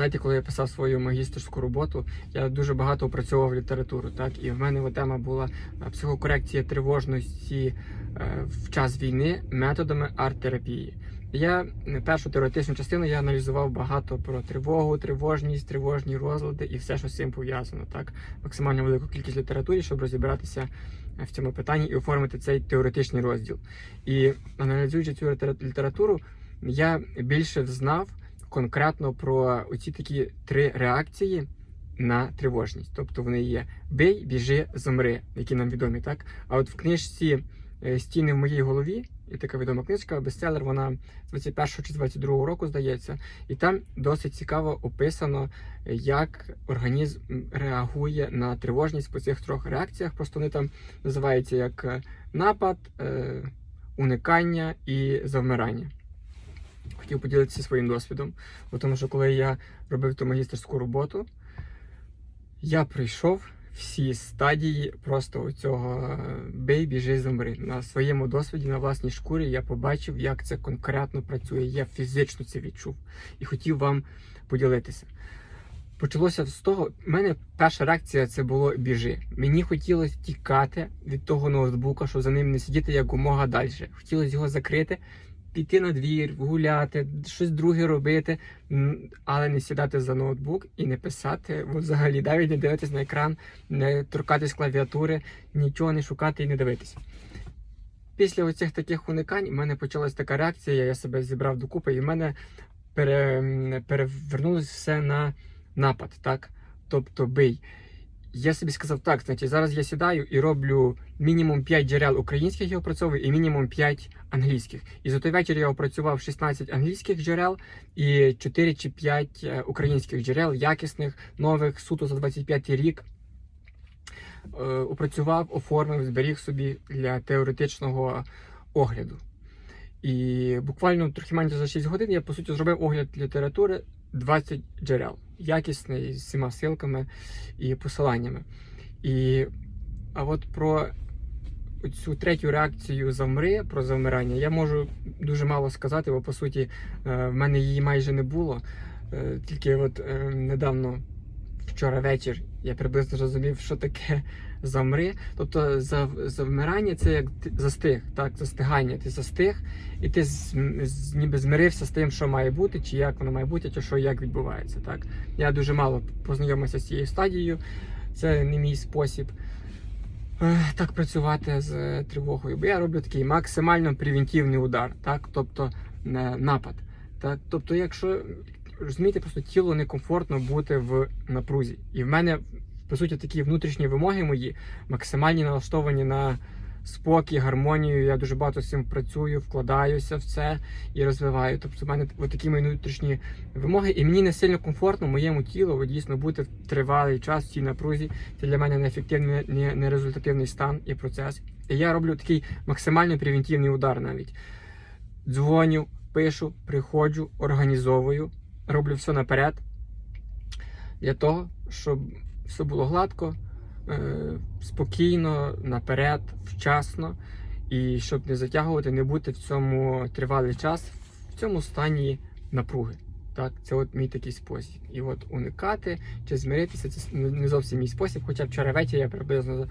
знаєте, коли я писав свою магістерську роботу, я дуже багато опрацьовував літературу. Так, і в мене тема була е, психокорекція тривожності е, в час війни методами арт-терапії. Я е, першу теоретичну частину я аналізував багато про тривогу, тривожність, тривожні розлади і все, що з цим пов'язано. Так, максимально велику кількість літератури, щоб розібратися в цьому питанні і оформити цей теоретичний розділ. І аналізуючи цю літера- літературу, я більше знав конкретно про оці такі три реакції на тривожність. Тобто вони є бий, біжи, замри, які нам відомі, так? А от в книжці е, Стіни в моїй голові, є така відома книжка, бестселер, вона з 21 чи 22 року, здається, і там досить цікаво описано, е, як організм реагує на тривожність по цих трьох реакціях. Просто вони там називаються як е, напад, уникання і завмирання. Хотів поділитися своїм досвідом, бо тому що коли я робив ту магістерську роботу, я пройшов всі стадії просто цього бей, біжи. На своєму досвіді, на власній шкурі я побачив, як це конкретно працює. Я фізично це відчув і хотів вам поділитися. Почалося з того, в мене перша реакція це було біжи. Мені хотілося тікати від того ноутбука, що за ним не сидіти якомога далі. Хотілося його закрити, піти на двір, гуляти, щось друге робити, але не сідати за ноутбук і не писати, взагалі навіть не дивитись на екран, не торкатись клавіатури, нічого не шукати і не дивитися. Після оцих таких уникань в мене почалась така реакція, я себе зібрав докупи, і в мене пере, перевернулося все на напад, так? Тобто бий. Я собі сказав, так, значить, зараз я сідаю і роблю мінімум 5 джерел українських я опрацьовую і мінімум 5 англійських. І за той вечір я опрацював 16 англійських джерел і 4 чи 5 е, українських джерел, якісних, нових, суто за 25 рік. Е, Опрацював, оформив, зберіг собі для теоретичного огляду. І буквально трохи менше за 6 годин я по суті зробив огляд літератури 20 джерел, якісний з всіма ссылками і посиланнями. І а от про цю третю реакцію завмри, про завмирання, я можу дуже мало сказати, бо по суті е, в мене її майже не було. Е, Тільки от е, недавно, вчора вечір, я приблизно зрозумів, що таке замри. Тобто зав- завмирання це як застиг, так, застигання. Ти застиг, і ти з, з- ніби змирився з тим, що має бути, чи як воно має бути, чи що як відбувається. Так? Я дуже мало познайомився з цією стадією. Це не мій спосіб е, так працювати з тривогою. Бо я роблю такий максимально превентивний удар, так? тобто е, напад. Так? Тобто, якщо розумієте, просто тілу некомфортно бути в напрузі. І в мене, по суті, такі внутрішні вимоги мої максимальні налаштовані на спокій, гармонію. Я дуже багато з цим працюю, вкладаюся в це і розвиваю. Тобто, в мене такі мої внутрішні вимоги, і мені не сильно комфортно моєму тілу дійсно бути в тривалий час в цій напрузі. Це для мене неефективний, не, не результативний стан і процес. І я роблю такий максимально превентивний удар навіть. Дзвоню, пишу, приходжу, організовую, роблю все наперед для того, щоб все було гладко, е, спокійно, наперед, вчасно, і щоб не затягувати, не бути в цьому тривалий час, в цьому стані напруги. Так, це от мій такий спосіб. І от уникати чи змиритися це не зовсім мій спосіб. Хоча вчора ввечері я приблизно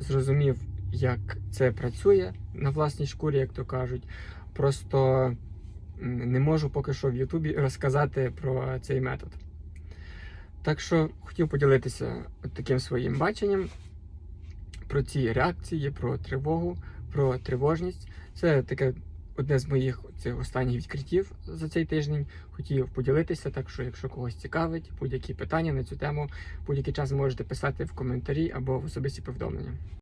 зрозумів, як це працює на власній шкурі, як то кажуть. Просто не можу поки що в Ютубі розказати про цей метод. Так що хотів поділитися таким своїм баченням про ці реакції, про тривогу, про тривожність. Це таке одне з моїх цих останніх відкриттів за цей тиждень. Хотів поділитися, так що, якщо когось цікавить, будь-які питання на цю тему, будь-який час можете писати в коментарі або в особисті повідомлення.